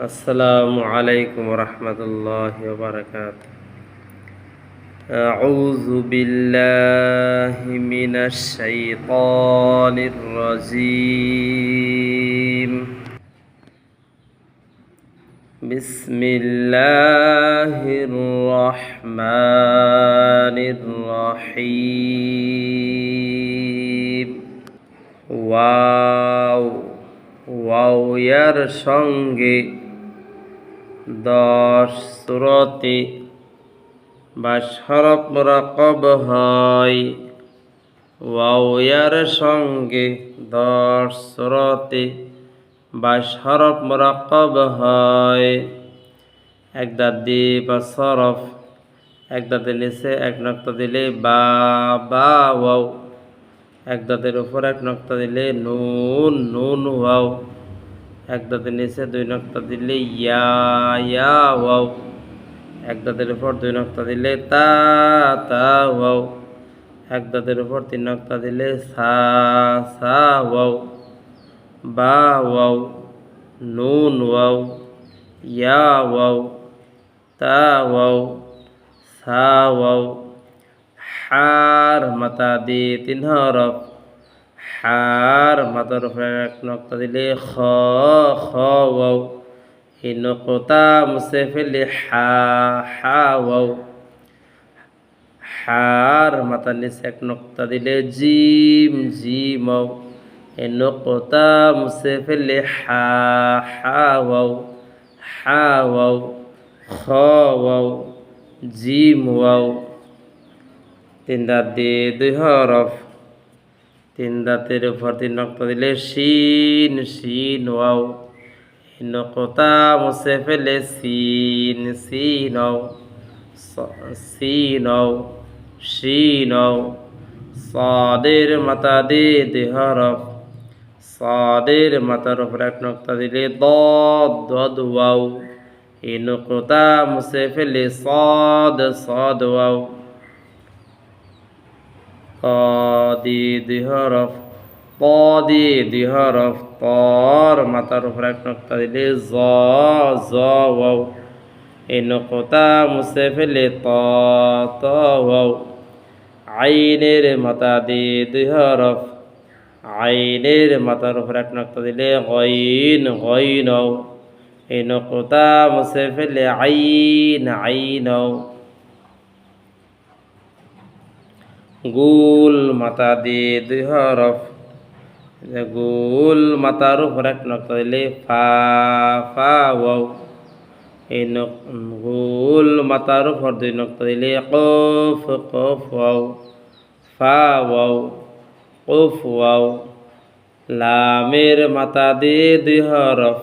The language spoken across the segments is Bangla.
السلام عليكم ورحمة الله وبركاته. أعوذ بالله من الشيطان الرجيم. بسم الله الرحمن الرحيم. واو واو يرشنجي দশ সুরতে বা সরফ রকব হয়। ওয়াওয়ার সঙ্গে দশ সুরতে বা সরফ রকব হয়। এক দাঁত দিয়ে বা সরফ, এক দাঁতের নিচে এক নক্তা দিলে বা বা, ওয়াও। এক দাঁতের উপর এক নক্তা দিলে নুন নুন, ওয়াও। এক দাঁতের নিচে, দুই নক্তা দিলে ইয়া ইয়া, ওয়াও। এক দাঁতের উপর দুই নক্তা দিলে তা তা, ওয়াও। এক দাঁতের উপর তিন নক্তা দিলে সা সা, ওয়াও। বা, ওয়াও। নুন, ওয়াও। ইয়া, ওয়াও। তা, ওয়াও। সা, ওয়াও। হার মাতা দিয়ে তিন হরফ। হার মাতার উপরে এক নক্তা দিলে খ খ, ওয়াও। এই নকতা মুছে ফেলে হা হা, ওয়াও। হার মাতার নিচে এক নক্তা দিলে জিম জিম, ওয়াও। এই নকতা মুছে ফেলে হা হা, ওয়াও। হা, ওয়াও। খ, ওয়াও। জিম, ওয়াও। তিন দাঁত দিয়ে দুই হরফ। দাঁতের উপর তিন নক্তা দিলে শিন শিন, ওয়াও। নকতা মুছে ফেলে সিন সিন সিন শিন সাদের মাথা দিয়ে দুই হরফ সাদের মাথার উপর এক নক্তা দিলে দদ দদ, ওয়াও। এই নকতা মুছে ফেলে সদ সদ, ওয়াও। কদি দুই হরফ প দিয়ে দুই হরফ তর মাথার উপর এক নক্তা দিলে জ জ, ওয়াও। এই নকতা মুছে ফেলে ত ত, ওয়াও। আইনের মাথা দিয়ে দুই হরফ আইনের মাথার উপর এক নক্তা দিলে গইন গইন এই নকতা মুছে ফেলে আইন আইন গোল মাতা দিয়ে দুই হরফ। গোল মাথার উপর এক নক্তা দিলে ফা ফা, ওয়াও। এই গোল মাথার উপর দুই নক্তা দিলে কফ কফ, ওয়াও। ফা, ওয়াও। কফ, ওয়াও। লামের মাথা দিয়ে দুই হরফ।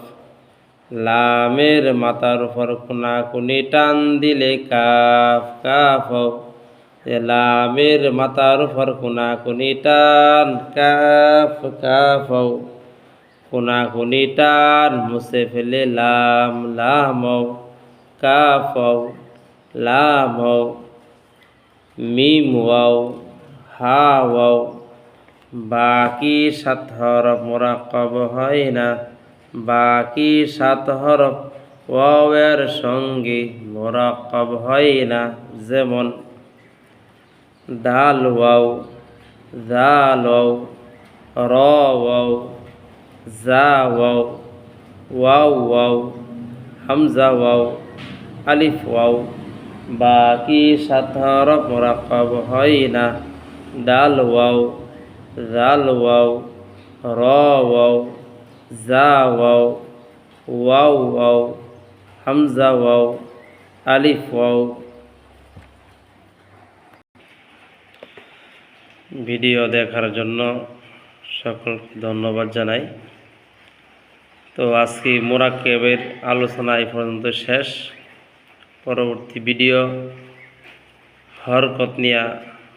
লামের মাথার উপর কোনা কুনি টান দিলে কাফ কাফ লামের মাথার উপর কোনা কুনি টান, কাফ কাফ কোনা কুনি টান, মুছে ফেলে লাম লাম কাফ লাম মিম ওয়াও, হা ওয়াও। বাকি সাত হরফ মোরাকব হয় না। বাকি সাত হরফ ওয়াওয়ের সঙ্গে মোরাকব হয় না। যেমন দাল ওয়াও জাল ওয়াও র ওয়াও জা ওয়াও ওয়াও ওয়াও হামজা ওয়াও আলিফ ওয়াও বাকি সাত হরফ মোরাকব হয় না। ডাল ওয়াও জাল ওয়াও র ওয়াও জা ওয়াও ওয়াও ওয়াও হামজা ওয়াও আলিফ ওয়াও ভিডিও দেখার জন্য সকলকে ধন্যবাদ জানাই। তো আজকে মোরাক্কেবের আলোচনা এই পর্যন্ত শেষ। পরবর্তী ভিডিও হরকত নিয়া,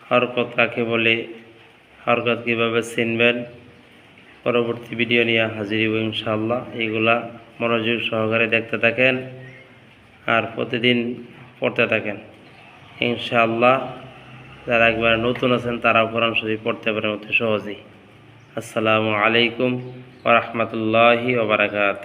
হরকত কাকে বলে, হরকত কীভাবে চিনবেন, পরবর্তী ভিডিও নিয়ে হাজির হব ইনশাল্লাহ এইগুলা মনোযোগ সহকারে দেখতে থাকেন আর প্রতিদিন পড়তে থাকেন। ইনশাআল্লাহ যারা একবার নতুন আছেন, তারাও কোরআন শরীফ পড়তে পারেন অতি সহজেই। আসসালামু আলাইকুম ওরহমতুল্লাহি ওবরাকাত